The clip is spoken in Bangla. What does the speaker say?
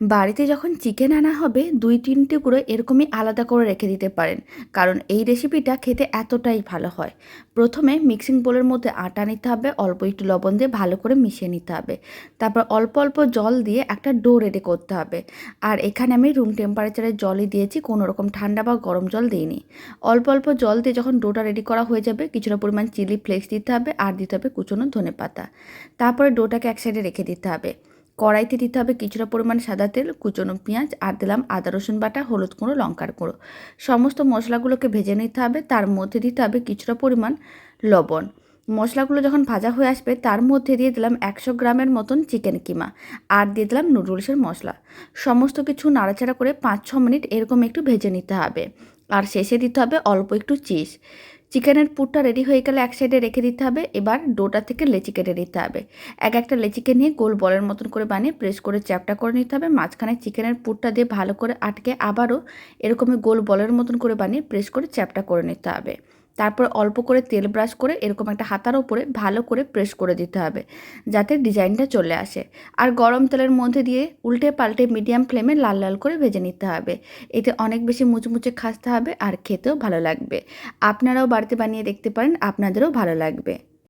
বাড়িতে যখন চিকেন আনা হবে, দুই তিন টুকরো এরকমই আলাদা করে রেখে দিতে পারেন। কারণ এই রেসিপিটা খেতে এতটাই ভালো হয়। প্রথমে মিক্সিং বোলের মধ্যে আটা নিতে হবে, অল্প একটু লবণ দিয়ে ভালো করে মিশিয়ে নিতে হবে। তারপর অল্প অল্প জল দিয়ে একটা ডো রেডি করতে হবে। আর এখানে আমি রুম টেম্পারেচারের জলই দিয়েছি, কোনো রকম ঠান্ডা বা গরম জল দিইনি। অল্প অল্প জল দিয়ে যখন ডোটা রেডি করা হয়ে যাবে, কিছুটা পরিমাণ চিলি ফ্লেক্স দিতে হবে, আর দিতে হবে কুচনো ধনে পাতা তারপরে ডোটাকে এক সাইডে রেখে দিতে হবে। কড়াইতে দিতে হবে কিছুটা পরিমাণ সাদা তেল, কুচনো পেঁয়াজ, আর দিলাম আদা, রসুন বাটা, হলুদ গুঁড়ো, লঙ্কার গুঁড়ো। সমস্ত মশলাগুলোকে ভেজে নিতে হবে। তার মধ্যে দিতে হবে কিছুটা পরিমাণ লবণ। মশলাগুলো যখন ভাজা হয়ে আসবে, তার মধ্যে দিয়ে দিলাম একশো গ্রামের মতন চিকেন কিমা, আর দিয়ে দিলাম নুডলসের মশলা। সমস্ত কিছু নাড়াচাড়া করে পাঁচ ছ মিনিট এরকম একটু ভেজে নিতে হবে। আর শেষে দিতে হবে অল্প একটু চিজ। চিকেনের পুরটা রেডি হয়ে গেলে এক সাইডে রেখে দিতে হবে। এবার ডোটা থেকে লেচি কেটে নিতে হবে। এক একটা লেচিকে নিয়ে গোল বলের মতন করে বানিয়ে প্রেস করে চ্যাপটা করে নিতে হবে। মাঝখানে চিকেনের পুরটা দিয়ে ভালো করে আটকে আবারও এরকমই গোল বলের মতন করে বানিয়ে প্রেস করে চ্যাপটা করে নিতে হবে। তারপর অল্প করে তেল ব্রাশ করে এরকম একটা হাতার ওপরে ভালো করে প্রেস করে দিতে হবে, যাতে ডিজাইনটা চলে আসে। আর গরম তেলের মধ্যে দিয়ে উল্টে পাল্টে মিডিয়াম ফ্লেমে লাল লাল করে ভেজে নিতে হবে। এতে অনেক বেশি মুচমুচে খাসতে হবে আর খেতেও ভালো লাগবে। আপনারাও বাড়িতে বানিয়ে দেখতে পারেন, আপনাদেরও ভালো লাগবে।